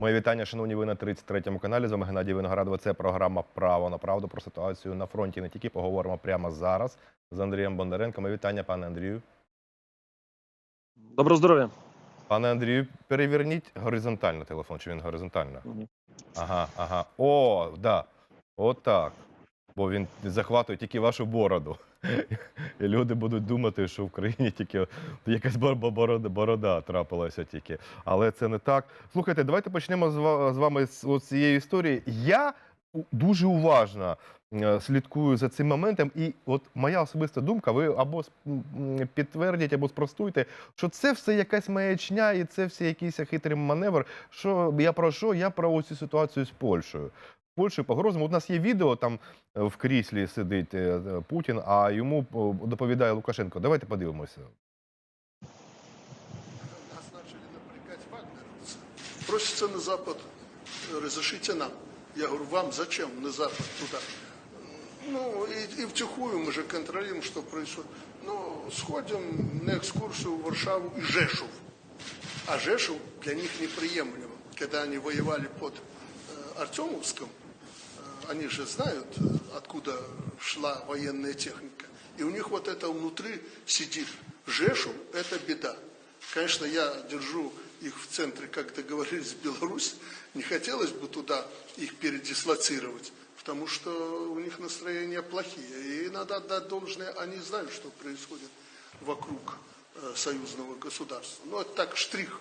Мої вітання, шановні ви на 33-му каналі. З вами Геннадій Виноградова. Це програма Право на правду про ситуацію на фронті. Не тільки поговоримо прямо зараз з Андрієм Бондаренко. Моє вітання, пане Андрію. Доброго здоров'я. Пане Андрію, переверніть горизонтально телефон, чи він горизонтально? Ага, ага. О, да. Отак. Бо він захватує тільки вашу бороду. І люди будуть думати, що в країні тільки якась борода, борода трапилася тільки. Але це не так. Слухайте, давайте почнемо з вами з цієї історії. Я дуже уважно е, слідкую за цим моментом, і от моя особиста думка, ви або підтвердіть, або спростуйте, що це все якась маячня, і це все якийсь хитрий маневр. Що я про що? Я про цю ситуацію з Польщею. Польщею погрозами. У нас є відео, там е, в кріслі сидить е, е, Путін, а йому о, доповідає Лукашенко. Давайте подивимося. Нас начали напрягать вагнеровцы. Просится на Запад, э, разрешите нам. Я говорю, вам зачем на Запад туда? Ну, и, и втихую мы же контролируем, что происходит. Ну, сходим на экскурсию в Варшаву и Жешув. А Жешув для них неприемлемо. Когда они воевали под э, Артемовском, э, они же знают, откуда шла военная техника. И у них вот это внутри сидит. Жешув – это беда. Конечно, я держу их в центре, как договорились, Беларусь. Не хотелось бы туда их передислоцировать, потому что у них настроения плохие. И надо отдать должное, они знают, что происходит вокруг э, союзного государства. Но это так штрих.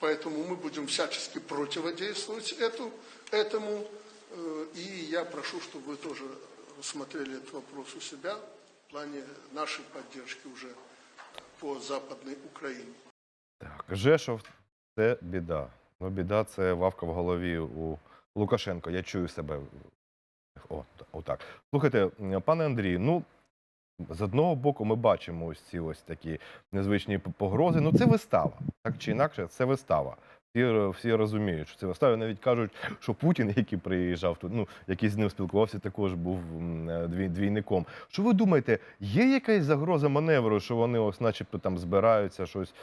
Поэтому мы будем всячески противодействовать эту, этому. Э, И я прошу, чтобы вы тоже рассмотрели этот вопрос у себя в плане нашей поддержки уже по Западной Украине. Так, Жешов це біда. Ну, біда це вавка в голові у Лукашенко. Я чую себе. О, отак. Слухайте, м, пане Андрію, ну. З одного боку, ми бачимо ось ці ось такі незвичні погрози. Ну, це вистава. Так чи інакше, це вистава. Всі, всі розуміють, що це вистава. Навіть кажуть, що Путін, який приїжджав тут, ну який з ним спілкувався, також був е, двій- двійником. Що ви думаєте, є якась загроза маневру, що вони ось, начебто, там збираються щось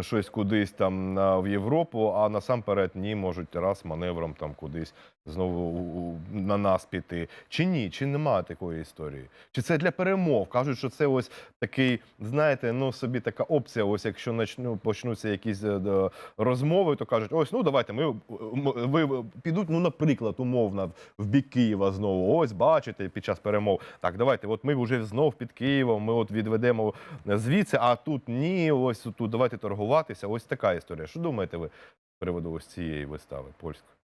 щось кудись там в Європу, а насамперед ні, можуть раз маневром там кудись знову на нас піти. Чи ні? Чи немає такої історії? Чи це для перемов? Кажуть, що це ось такий, знаєте, ну собі така опція. Ось якщо начну почнуться якісь е, розмови, то кажуть, ось ну давайте ми ви підуть, ну, наприклад, умовно, в бік Києва знову. Ось бачите, під час перемов. Так, давайте, от ми вже знов під Києвом, ми от відведемо звідси, а тут ні, ось тут давайте торгуватися. Ось така історія. Що думаєте ви з приводу ось цієї вистави польської?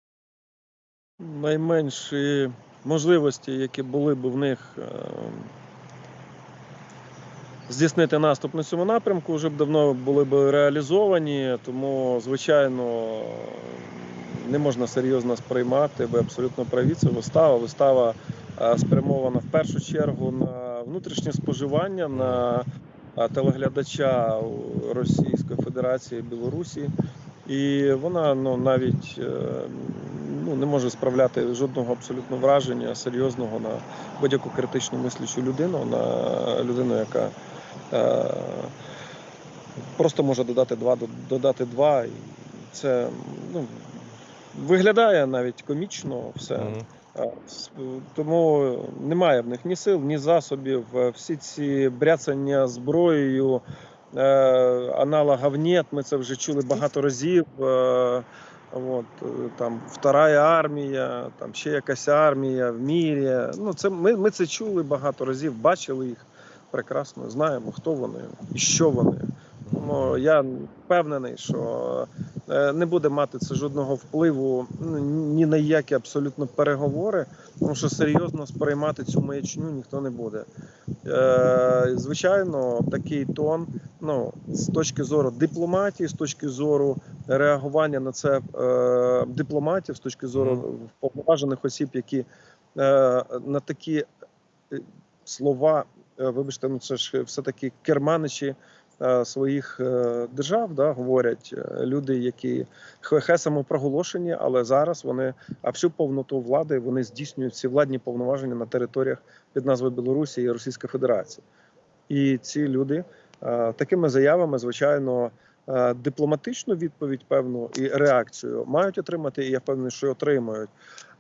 Найменші можливості, які були б в них е, здійснити наступ на цьому напрямку, вже б давно були б реалізовані. Тому, звичайно, не можна серйозно сприймати. Ви абсолютно праві. Це вистава. Вистава е, спрямована в першу чергу на внутрішнє споживання, на е, телеглядача Російської Федерації Білорусі. І вона ну навіть е, ну не може справляти жодного абсолютно враження серйозного на будь-яку критично мислячу людину, на людину, яка е, просто може додати два, додати два. І це ну, виглядає навіть комічно все. Тому немає в них ні сил, ні засобів. Всі ці бряцання зброєю, аналогів нет, ми це вже чули багато разів. Е, От, е, там вторая армія, там ще якась армія в мірі. Ну, це, ми, ми це чули багато разів, бачили їх прекрасно, знаємо, хто вони і що вони. Ну, я впевнений, що е, не буде мати це жодного впливу ну, ні на які абсолютно переговори, тому що серйозно сприймати цю маячню ніхто не буде. Е, Звичайно, такий тон, ну, з точки зору дипломатії, з точки зору реагування на це е, дипломатів, з точки зору повноважених осіб, які е, на такі е, слова, е, вибачте, ну це ж все-таки керманичі е, своїх е, держав, да, говорять е, люди, які хе самопроголошені, але зараз вони а всю повноту влади вони здійснюють всі владні повноваження на територіях під назвою Білорусі і Російська Федерація. І ці люди е, такими заявами, звичайно, е, дипломатичну відповідь, певну і реакцію мають отримати, і я впевнений, що отримають.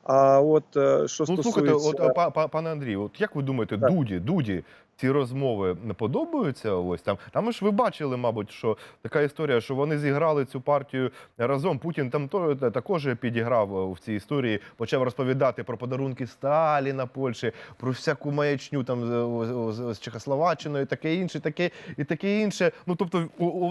А от е, що Ну, слухайте, стосується от, па- па- пане Андрію, от як ви думаєте, Так. Дуді, Дуді, ці розмови не подобаються? Ось там. Там ж ви бачили, мабуть, що така історія, що вони зіграли цю партію разом. Путін там то, також підіграв е, в цій історії, почав розповідати про подарунки Сталіна Польщі, про всяку маячню там з, Чехословаччиною, таке інше, таке і таке інше. Ну тобто,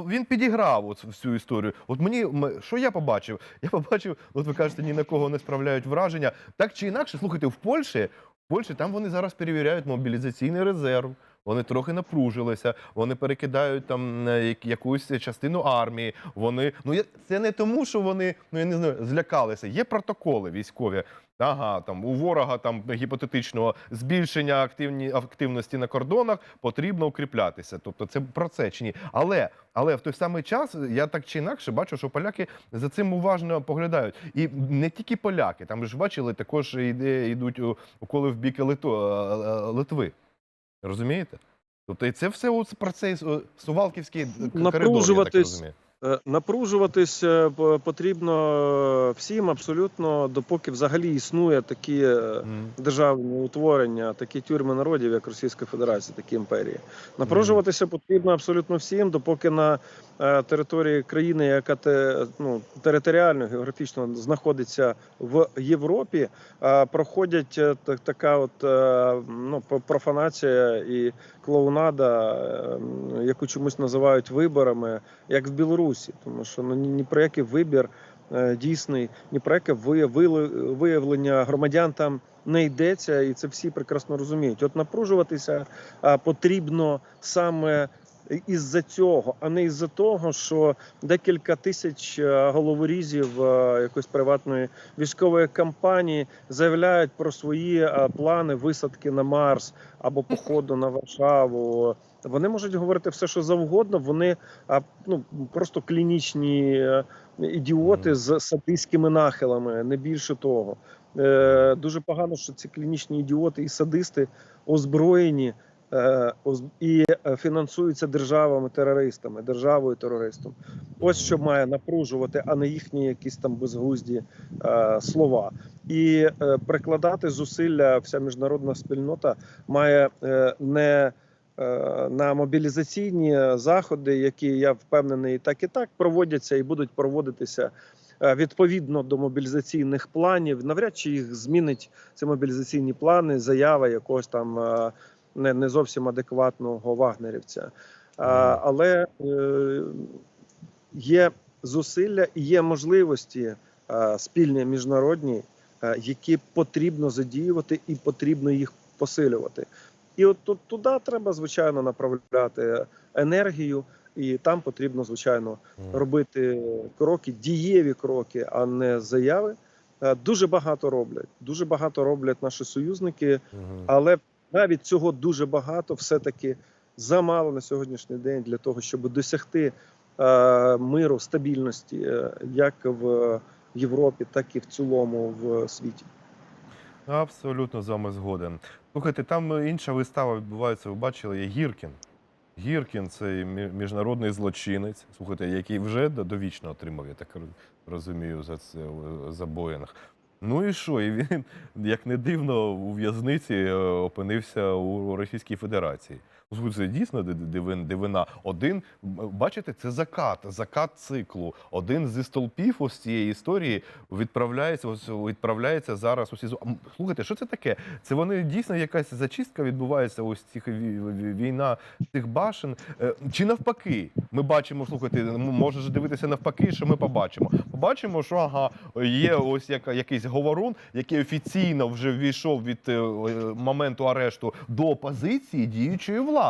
він підіграв от всю історію. От мені що я побачив? Я побачив, от ви кажете, ні на кого не справляють враження. Так чи інакше, слухайте, в Польщі, Польщі там вони зараз перевіряють мобілізаційний резерв. Вони трохи напружилися, вони перекидають там е, якусь частину армії. Вони ну це не тому, що вони ну я не знаю, злякалися. Є протоколи військові. Ага, там у ворога там гіпотетичного збільшення активні активності на кордонах потрібно укріплятися. Тобто це про це чи ні. Але але в той самий час я так чи інакше бачу, що поляки за цим уважно поглядають. І не тільки поляки, там ж бачили, також іде йдуть у- уколи в бік е, е, Литви. Розумієте? Тобто, і це все про цей е, сувалківський коридор, я так розумію. Е, Напружуватись е, потрібно е, всім абсолютно, допоки взагалі існує такі державні утворення, такі тюрми народів, як Російська Федерація, такі імперії. Напружуватися потрібно абсолютно всім, допоки на території країни, яка ну, територіально, географічно знаходиться в Європі, проходять так- така от ну, профанація і клоунада, е, яку чомусь називають виборами, як в Білорусі, тому що ну, ні, про який вибір е, дійсний, ні про яке виявлення громадян там не йдеться, і це всі прекрасно розуміють. От напружуватися потрібно саме із-за цього, а не із-за того, що декілька тисяч е, головорізів е, якоїсь приватної військової кампанії заявляють про свої е, плани висадки на Марс або походу на Варшаву. Вони можуть говорити все, що завгодно. Вони а, ну просто клінічні ідіоти з садистськими нахилами, не більше того. Дуже погано, що ці клінічні ідіоти і садисти озброєні оз- і е, фінансуються державами-терористами, державою терористом. Ось що має напружувати, а не їхні якісь там безглузді е, слова. І е, прикладати зусилля вся міжнародна спільнота має е, не е, на мобілізаційні заходи, які я впевнений, так і так проводяться і будуть проводитися е, відповідно до мобілізаційних планів. Навряд чи їх змінить ці мобілізаційні плани, заява якогось там е, не, не зовсім адекватного вагнерівця. А, але е, є зусилля і є можливості е, спільні міжнародні, е, які потрібно задіювати і потрібно їх посилювати. І от тут туди треба звичайно направляти енергію, і там потрібно звичайно робити кроки, дієві кроки, а не заяви. Е, Дуже багато роблять. Дуже багато роблять наші союзники, але навіть цього дуже багато все-таки замало на сьогоднішній день для того, щоб досягти е, миру, стабільності, е, як в Європі, так і в цілому в світі. Абсолютно з вами згоден. Слухайте, там інша вистава відбувається, ви бачили, є Гіркін. Гіркін це мі- міжнародний злочинець, слухайте, який вже довічно отримав, я так розумію, за це за Боїнг. Ну і що? І він, як не дивно, у в'язниці е, опинився у Російській Федерації. Це дійсно дивин- дивина. Один, бачите, це закат, закат циклу. Один зі столпів ось цієї історії відправляється, ось відправляється зараз у СІЗО. Слухайте, що це таке? Це вони дійсно якась зачистка відбувається, ось цих ві- ві- війна цих башен. Е, Чи навпаки, ми бачимо, слухайте, може ж дивитися навпаки, що ми побачимо. Побачимо, що ага, є ось яка, якийсь говорун, який офіційно вже ввійшов від е, е, моменту арешту до опозиції діючої влади.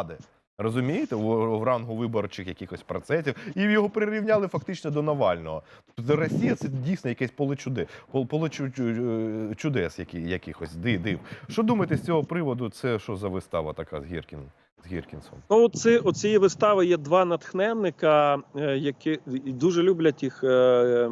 Розумієте, в, рангу виборчих якихось процесів, і його прирівняли фактично до Навального. Тобто Росія це дійсно якесь поле чуди, поле чу- чу- чудес, які, якихось ди- див. Що думаєте з цього приводу? Це що за вистава така з Гіркін, з Гіркінсом? Ну, оці, у цієї вистави є два натхненника, е, які дуже люблять їх е, е,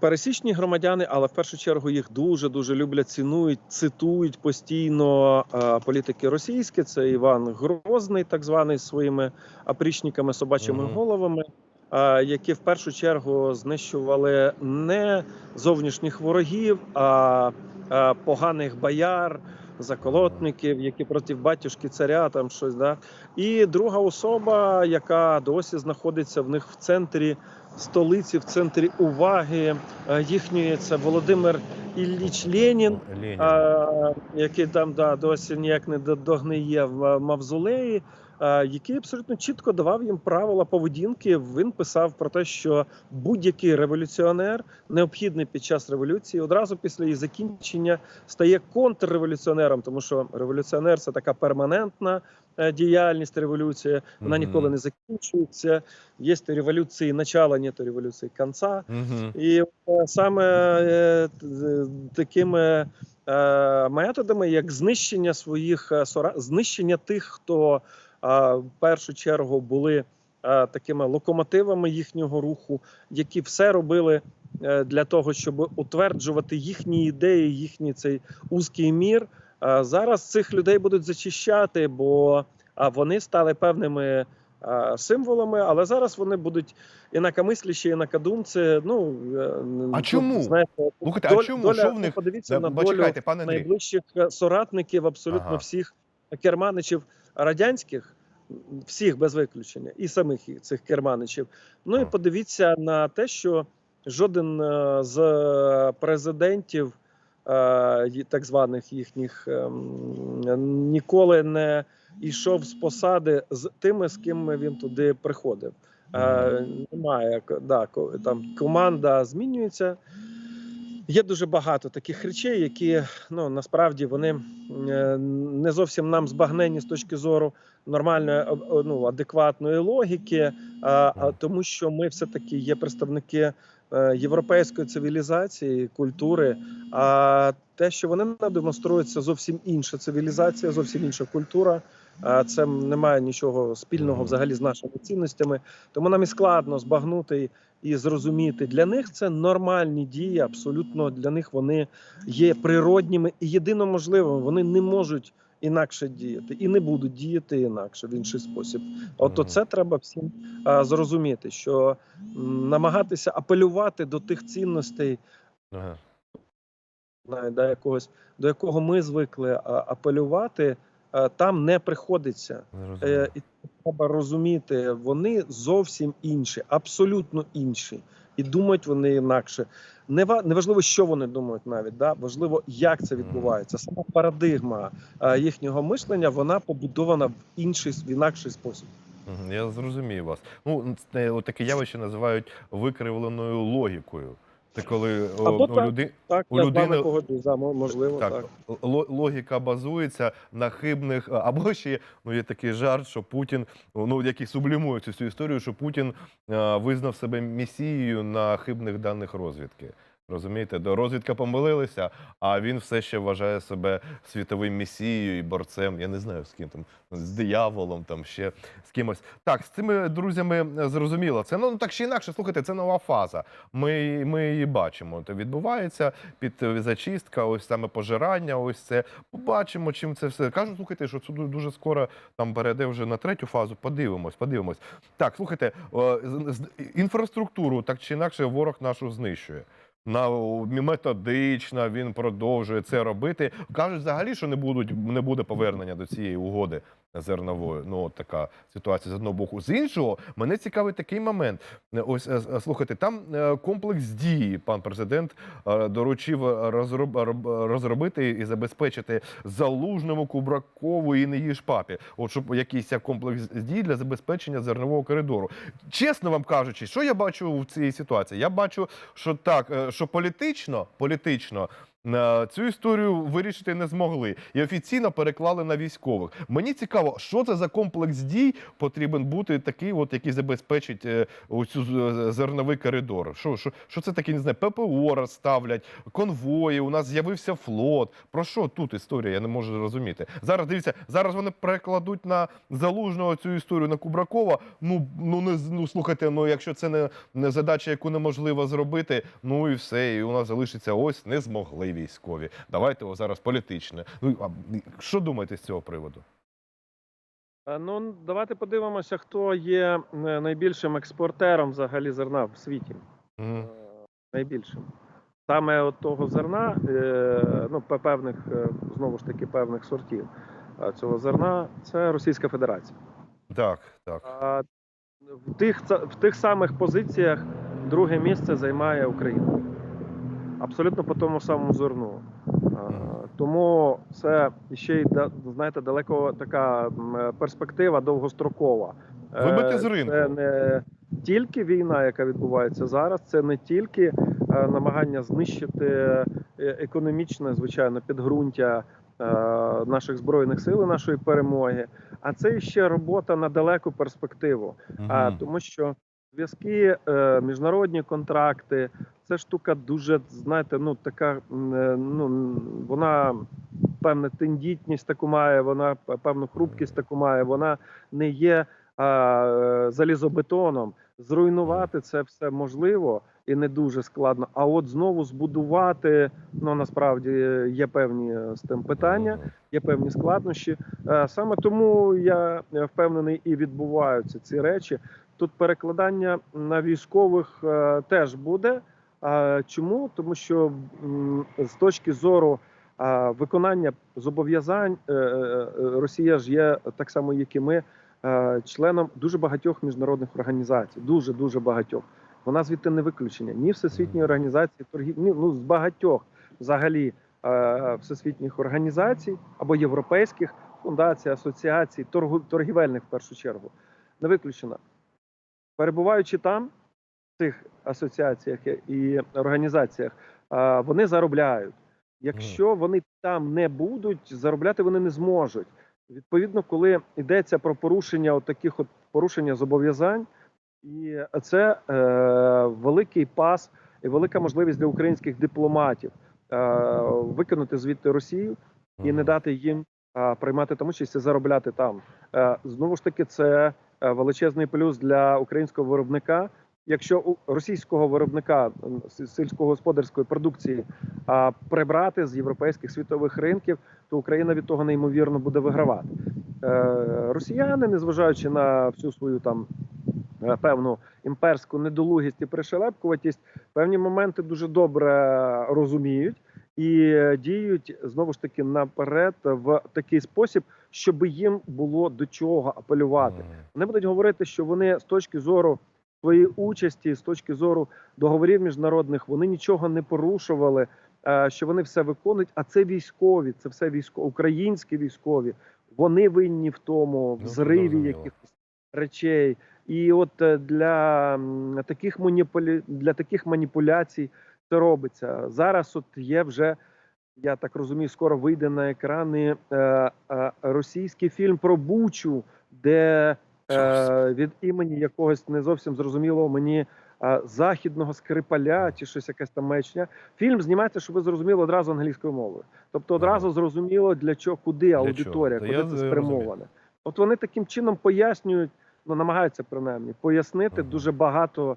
пересічні громадяни, але в першу чергу їх дуже дуже люблять, цінують, цитують постійно е, політики російські. Це Іван Грозний, так званий, своїми опрічниками, собачими Мгм. головами. е, Які в першу чергу знищували не зовнішніх ворогів, а е, поганих бояр, заколотників, які проти батюшки царя, там щось. Да? І друга особа, яка досі знаходиться в них в центрі столиці, в центрі уваги е, їхньої, це Володимир Ілліч Ленін, Ленін. а, який там да, досі ніяк не догниє в е, мавзолеї, який абсолютно чітко давав їм правила поведінки. Він писав про те, що будь-який революціонер необхідний під час революції одразу після її закінчення стає контрреволюціонером, тому що революціонер це така перманентна е, діяльність революція. Вона Мгм. ніколи не закінчується. Є то революції начала, ні то революції кінця. Мгм. І е, саме е, такими е, методами, як знищення своїх е, сора- знищення тих, хто е, в першу чергу були е, такими локомотивами їхнього руху, які все робили е, для того, щоб утверджувати їхні ідеї, їхній цей узкий мір. Е, Зараз цих людей будуть зачищати, бо вони стали певними символами, але зараз вони будуть інакомисліші, інакодумці. Ну А чому? знаєте, Слухайте, а чому? доля- Що в них? подивіться Да, на долю пане найближчих соратників, абсолютно Ага. всіх керманичів радянських, всіх без виключення, і самих цих керманичів. Ну і подивіться на те, що жоден е, з президентів, е, так званих їхніх, ем, ніколи не йшов з посади з тими, з ким він туди приходив. Е, немає да, там команда змінюється. Є дуже багато таких речей, які ну насправді вони е, не зовсім нам збагнені з точки зору нормальної ну, адекватної логіки, а, тому, що ми все таки є представники е, європейської цивілізації, культури. А те, що вони нам демонструють, зовсім інша цивілізація, зовсім інша культура. А це не має нічого спільного взагалі з нашими цінностями. Тому нам і складно збагнути і зрозуміти. Для них це нормальні дії, абсолютно для них вони є природніми і єдино можливими. Вони не можуть інакше діяти і не будуть діяти інакше в інший спосіб. От це треба всім а, зрозуміти, що м, намагатися апелювати до тих цінностей, Ага. до якогось до якого ми звикли а, апелювати, там не приходиться. Е, і треба розуміти, вони зовсім інші, абсолютно інші. І думають вони інакше. Не ва- неважливо, що вони думають навіть, да? важливо, як це відбувається. Сама парадигма е, їхнього мислення вона побудована в інший в інакший спосіб. Я зрозумів вас. Ну, таке явище називають викривленою логікою. Це коли о, Або у, так. люди, Так, У людини- мо- можливо, так. так, ло- логіка базується на хибних, або ще ну, є такий жарт, що Путін, ну який сублімує цю всю історію, що Путін а, визнав себе місією на хибних даних розвідки. Розумієте, до розвідка помилилися, а він все ще вважає себе світовим месією і борцем. Я не знаю з ким там, з дияволом, там ще з кимось. Так, з цими друзями е, зрозуміло. Це ну так чи інакше, слухайте, це нова фаза. Ми, ми її бачимо. Це відбувається під зачистка, ось саме пожирання. Ось це побачимо, чим це все. Кажуть, слухайте, що це дуже скоро там перейде вже на третю фазу. Подивимось, подивимось. Так, слухайте, інфраструктуру так чи інакше ворог нашу знищує. На методично він продовжує це робити. Кажуть, взагалі, що не будуть не буде повернення до цієї угоди зернової. Ну, от така ситуація з одного боку. З іншого, мене цікавить такий момент. Ось е, е, слухайте, там е, комплекс дії, пан президент доручив розроб, розробити і забезпечити залужному Кубракову і не їж папі. От щоб якийсь комплекс дій для забезпечення зернового коридору. Чесно вам кажучи, що я бачу в цій ситуації? Я бачу, що так, що політично, політично цю історію вирішити не змогли і офіційно переклали на військових. Мені цікаво, що це за комплекс дій потрібен бути такий, от який забезпечить е, оцю зерновий коридор. Що, що, що це таке, не знаю, ППО розставлять, конвої. У нас з'явився флот. Про що тут історія? Я не можу зрозуміти. Зараз дивіться, зараз вони перекладуть на залужного цю історію на Кубракова. Ну ну не ну слухайте. Ну якщо це не, не задача, яку неможливо зробити, ну і все. І у нас залишиться ось не змогли військові. Давайте о, зараз політичне. Ну а що думаєте з цього приводу? Е, Ну, давайте подивимося, хто є е, найбільшим експортером взагалі зерна в світі. Е, Найбільшим. Саме от того зерна, ну, певних, знову ж таки, певних сортів цього зерна, це Російська Федерація. Так, так. А в тих, в тих самих позиціях друге місце займає Україна. Абсолютно по тому самому зерну. Тому це ще й знаєте, далеко така перспектива довгострокова. Е, Вибити з ринку. Це не тільки війна, яка відбувається зараз, це не тільки е, намагання знищити е, економічне, звичайно, підґрунтя наших збройних сил, і нашої перемоги, а це ще робота на далеку перспективу. А, Мгм. тому що зв'язки, міжнародні контракти, це штука дуже, знаєте, ну така е, ну вона певна тендітність таку має, вона певну хрупкість таку має, вона не є а, е, залізобетоном. Зруйнувати це все можливо і не дуже складно. А от знову збудувати, ну насправді е, є певні з тим питання є певні складнощі. Саме тому я впевнений і відбуваються ці речі. Тут перекладання на військових теж буде. Чому? Тому що з точки зору виконання зобов'язань е, е, е, Росія ж є так само, як і ми, членом дуже багатьох міжнародних організацій. Дуже дуже багатьох. Вона звідти не виключення. Ні Всесвітньої організації торгів, ну з багатьох взагалі всесвітніх організацій або європейських фундацій, асоціацій, торгівельних в першу чергу, не виключена. Перебуваючи там, цих асоціаціях і організаціях, вони заробляють. Якщо вони там не будуть, заробляти вони не зможуть. Відповідно, коли йдеться про порушення от таких от порушення зобов'язань, і це е, великий пас і велика можливість для українських дипломатів е, викинути звідти Росію і не дати їм е, приймати там участь і заробляти там. Е, знову ж таки, це е, величезний плюс для українського виробника. Якщо у російського виробника сільськогосподарської продукції а, прибрати з європейських світових ринків, то Україна від того неймовірно буде вигравати. Е, росіяни, незважаючи на всю свою там е, певну імперську недолугість і пришелепкуватість, певні моменти дуже добре розуміють і діють знову ж таки наперед в такий спосіб, щоб їм було до чого апелювати. Вони будуть говорити, що вони з точки зору своєї участі, з точки зору договорів міжнародних, вони нічого не порушували, е, що вони все виконують. А це військові, це все військові, українські військові. Вони винні в тому, в Ну, зриві якихось речей. І от е, для таких маніпуля... для таких маніпуляцій це робиться. Зараз от є вже, я так розумію, скоро вийде на екрани е, е, російський фільм про Бучу, де е, від імені якогось не зовсім зрозумілого мені е, західного скрипаля чи щось якась там маячня. Фільм знімається, щоб ви зрозуміли одразу англійською мовою. Тобто одразу зрозуміло для чого, куди аудиторія, куди це спрямоване. От вони таким чином пояснюють, ну намагаються принаймні пояснити дуже багато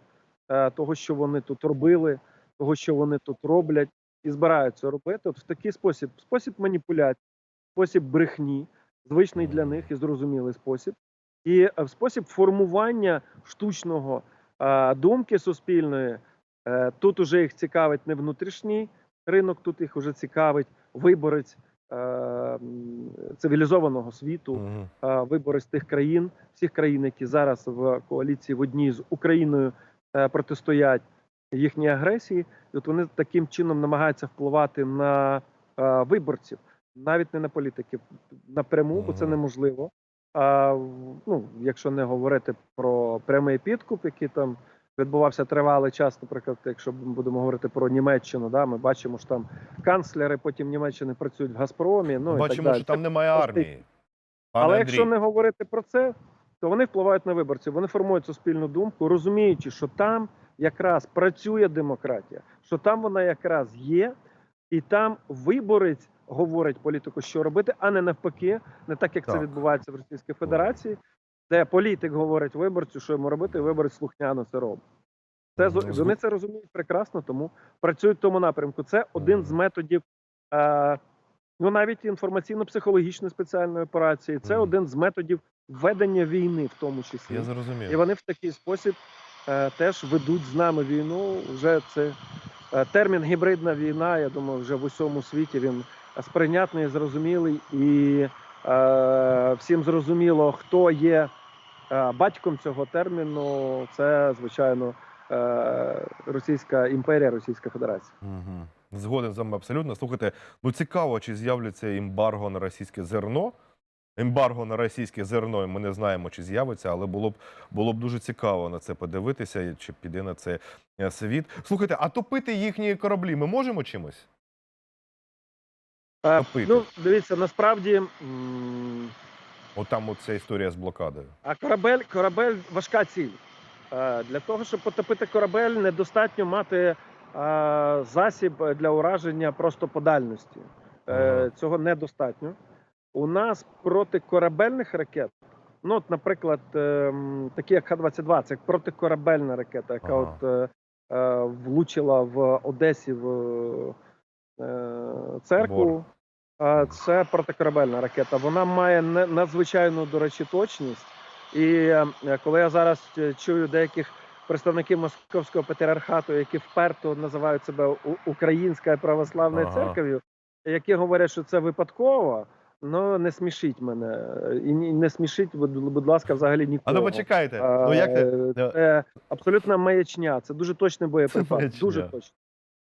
е, того, що вони тут робили, того, що вони тут роблять, і збираються робити. От в такий спосіб, спосіб маніпуляції, спосіб брехні, звичний для них і зрозумілий спосіб, і е, в спосіб формування штучного е, думки суспільної. Е, тут уже їх цікавить не внутрішній ринок, тут їх уже цікавить виборець цивілізованого світу, виборець тих країн, всіх країн, які зараз в коаліції в одній з Україною протистоять їхній агресії. І от вони таким чином намагаються впливати на виборців, навіть не на політиків напряму, бо це неможливо. А ну, якщо не говорити про прямий підкуп, який там відбувався тривалий час. Наприклад, якщо ми будемо говорити про Німеччину, да, ми бачимо, що там канцлери потім Німеччини працюють в Газпромі. Ну і так Бачимо, далі. що там немає армії. Пане Але Андрій, якщо не говорити про це, то вони впливають на виборців. Вони формують суспільну думку, розуміючи, що там якраз працює демократія, що там вона якраз є, і там виборець говорить політику, що робити, а не навпаки, не так як це відбувається в Російській Федерації, де політик говорить виборцю, що йому робити, і виборець слухняно це робить. Це з- вони це розуміють прекрасно, тому працюють в тому напрямку. Це один з методів. Е, Ну, навіть інформаційно-психологічної спеціальної операції це Мгм. один з методів ведення війни, в тому числі. я зрозумів. І вони в такий спосіб е, теж ведуть з нами війну. Вже це е, термін гібридна війна. Я думаю, вже в усьому світі він сприйнятний, зрозумілий, і е, всім зрозуміло, хто є е, батьком цього терміну. Це звичайно е, Російська імперія, Російська Федерація. Угу. Згоден з вами абсолютно. Слухайте, ну цікаво, чи з'являться ембарго на російське зерно. Ембарго на російське зерно, ми не знаємо, чи з'явиться, але було б було б дуже цікаво на це подивитися, чи піде на це е, світ. Слухайте, а топити їхні кораблі ми можемо чимось? Е, Топити. ну, дивіться, насправді. м, От ця історія з блокадою. А корабель, корабель важка ціль. Е, Для того, щоб потопити корабель, недостатньо мати е, засіб для ураження просто по дальності. Е, Ага. Цього недостатньо. У нас протикорабельних ракет, ну, от, наприклад, ем, такі як Х-22, це протикорабельна ракета, яка Ага. от, е, е, влучила в Одесі в е, церкву. А, Це протикорабельна ракета. Вона має надзвичайну, до речі, точність. І е, коли я зараз е, чую деяких представників московського патріархату, які вперто називають себе Українською православною Ага. церков'ю, які говорять, що це випадково, ну не смішіть мене. І не смішіть, будь, ласка, взагалі А нікого. ну почекайте. Ну як е, Це абсолютна маячня. Це дуже точний боєприпас. Дуже точно.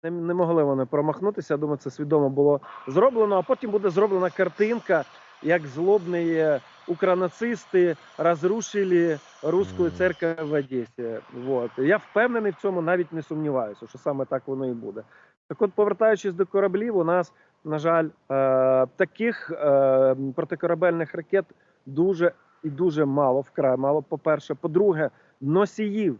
Не, не могли вони промахнутися. Я думаю, це свідомо було зроблено. А потім буде зроблена картинка, як злобні е, укронацисти розрушили русську Мгм. церковь в Одесі. Вот. Я впевнений в цьому, навіть не сумніваюся, що саме так воно і буде. Так от, повертаючись до кораблів, у нас, на жаль, е, таких е, протикорабельних ракет дуже і дуже мало, вкрай мало. По-перше, по-друге, носіїв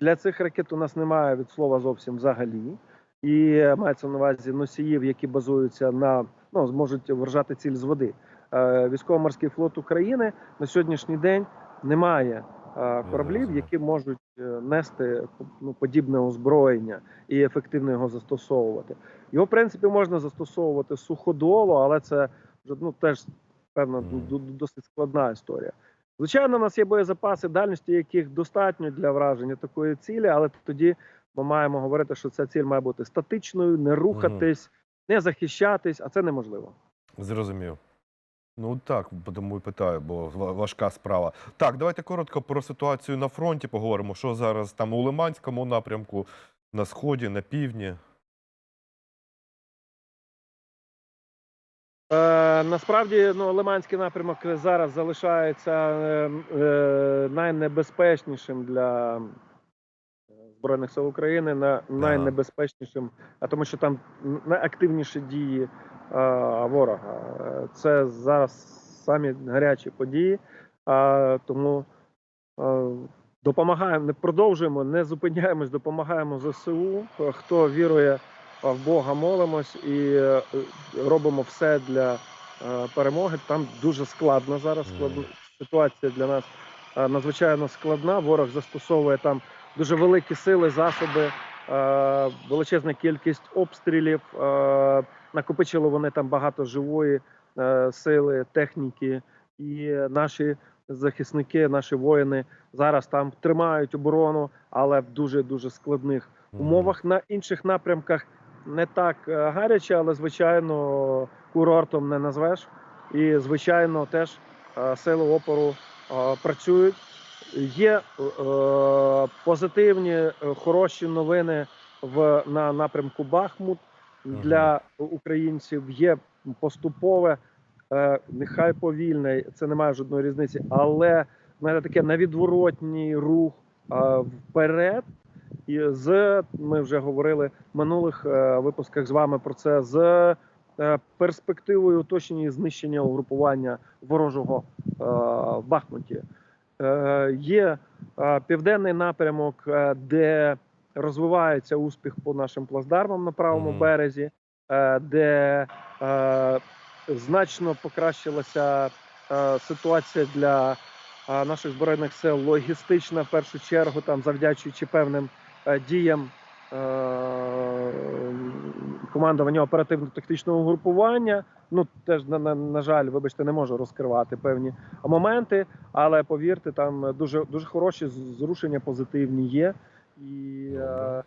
для цих ракет у нас немає від слова зовсім взагалі. І мається на увазі носіїв, які базуються на ну зможуть вражати ціль з води. Е, Військово-морський флот України на сьогоднішній день не має е, кораблів, які можуть е, нести ну, подібне озброєння і ефективно його застосовувати. Його, в принципі, можна застосовувати суходолу, але це вже ну теж д- досить складна історія. Звичайно, у нас є боєзапаси, дальності яких достатньо для враження такої цілі, але тоді ми маємо говорити, що ця ціль має бути статичною, не рухатись, не захищатись, а це неможливо. Зрозумів. Ну так, тому і питаю, бо важка справа. Так, давайте коротко про ситуацію на фронті поговоримо. Що зараз там у Лиманському напрямку, на сході, на півдні. Е, насправді, ну, Лиманський напрямок зараз залишається е, е, найнебезпечнішим для е, Збройних сил України, на, найнебезпечнішим, а тому що там найактивніші дії е, ворога. Е, Це зараз самі гарячі події, а тому е, допомагаємо, не продовжуємо, не зупиняємось, допомагаємо ЗСУ. Хто вірує в Бога, молимось і е, робимо все для е, перемоги. Там дуже складно зараз. Складна ситуація для нас е, надзвичайно складна. Ворог застосовує там дуже великі сили, засоби, величезна кількість обстрілів. Накопичили вони там багато живої сили, техніки, і наші захисники, наші воїни зараз там тримають оборону, але в дуже дуже складних умовах. На інших напрямках не так е, гаряче, але звичайно курортом не назвеш. І звичайно, теж е, сили опору е, працюють. Є позитивні, хороші новини в на напрямку Бахмут для українців. Є поступове, нехай повільне, це не має жодної різниці, але знаєте, таке невідворотній рух вперед. І з ми вже говорили в минулих е, випусках з вами про це з е, перспективою уточнення і знищення угрупування ворожого е, в Бахмуті. Є південний напрямок, де розвивається успіх по нашим плацдармам на правому березі, де значно покращилася ситуація для наших збройних сил логістична в першу чергу, там завдячуючи певним е, діям е, командування оперативно-тактичного групування. Ну теж на, на, на жаль, вибачте, не можу розкривати певні моменти, але повірте, там дуже дуже хороші зрушення позитивні є, і е,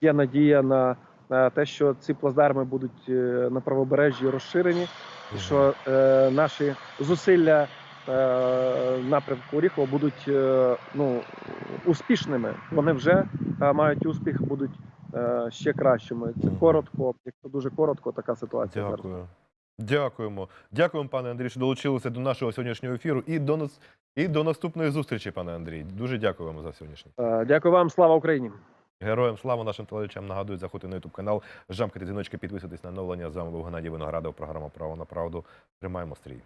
є надія на, на те, що ці плацдарми будуть е, на правобережжі розширені, і що е, наші зусилля напрямку Оріхова будуть е, ну, успішними. Вони вже е, мають успіх, будуть е, ще кращими. Це коротко, якщо дуже коротко, така ситуація зараз. Дякую. Дякуємо. Дякуємо, пане Андрій, що долучилися до нашого сьогоднішнього ефіру. І до нас і до наступної зустрічі, пане Андрій. Дуже дякуємо за сьогоднішній. Е, Дякую вам, слава Україні! Героям слава нашим телеглядачам нагадую, заходьте на YouTube канал, жамкайте дзвіночки, підписуйтесь на оновлення. З вами був Геннадій Виноградов, програма Право на правду. Тримаємо стрій.